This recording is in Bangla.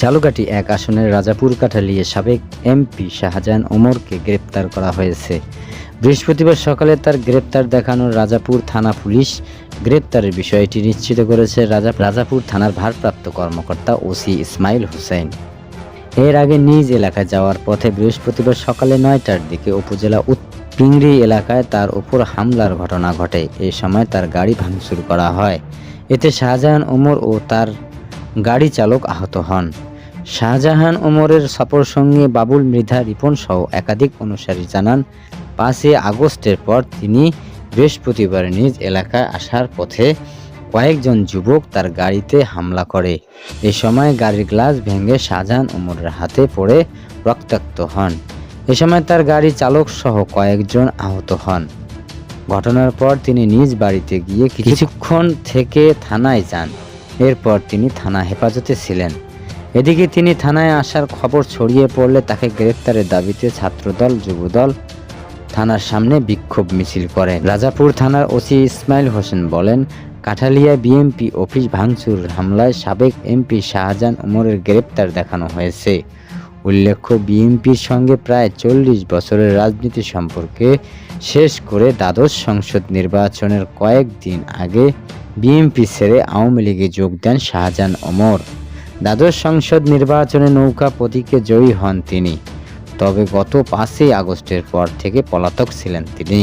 ঝালুকাঠি এক আসনের রাজাপুর কাঠালিয়ে সাবেক এমপি শাহজাহান ওমরকে গ্রেপ্তার করা হয়েছে। বৃহস্পতিবার সকালে তার গ্রেপ্তার দেখানোর রাজাপুর থানা পুলিশ গ্রেপ্তারের বিষয়টি নিশ্চিত করেছে রাজা রাজাপুর থানার ভারপ্রাপ্ত কর্মকর্তা ওসি ইসমাইল হোসেন। এর আগে নিজ এলাকায় যাওয়ার পথে বৃহস্পতিবার সকালে নয়টার দিকে উপজেলা পিংড়ি এলাকায় তার উপর হামলার ঘটনা ঘটে। এ সময় তার গাড়ি ভাঙচুর করা হয়। এতে শাহজাহান ওমর ও তার গাড়ি চালক আহত হন। শাহজাহান ওমরের সফর সঙ্গে বাবুল মৃধা রিপন সহ একাধিক অনুসারী জানান পাঁচই আগস্টের পর তিনি বৃহস্পতিবার নিজ এলাকায় আসার পথে কয়েকজন যুবক তার গাড়িতে হামলা করে। এ সময় গাড়ির গ্লাস ভেঙে শাহজাহান ওমরের হাতে পড়ে রক্তাক্ত হন। এ সময় তার গাড়ি চালক সহ কয়েকজন আহত হন। ঘটনার পর তিনি নিজ বাড়িতে গিয়ে কিছুক্ষণ থেকে থানায় যান। এরপর তিনি থানা হেফাজতে ছিলেন। এদিকে তিনি থানায় আসার খবর ছড়িয়ে পড়লে তাকে গ্রেপ্তারের দাবিতে ছাত্রদল, যুবদল, থানার সামনে বিক্ষোভ মিছিল করে। রাজাপুর থানার ওসি ইসমাইল হোসেন বলেন কাঠালিয়া বিএমপি অফিস ভাঙচুর হামলায় সাবেক এমপি শাহজাহান ওমরের গ্রেপ্তার দেখানো হয়েছে। উল্লেখ্য বিএনপির সঙ্গে প্রায় চল্লিশ বছরের রাজনীতি সম্পর্কে শেষ করে দ্বাদশ সংসদ নির্বাচনের কয়েকদিন আগে বিএনপি ছেড়ে আওয়ামী লীগে যোগ দেন শাহজাহান ওমর দ্বাদশ সংসদ নির্বাচনে নৌকা প্রতীকে জয়ী হন তিনি। তবে গত পাঁচই আগস্টের পর থেকে পলাতক ছিলেন তিনি।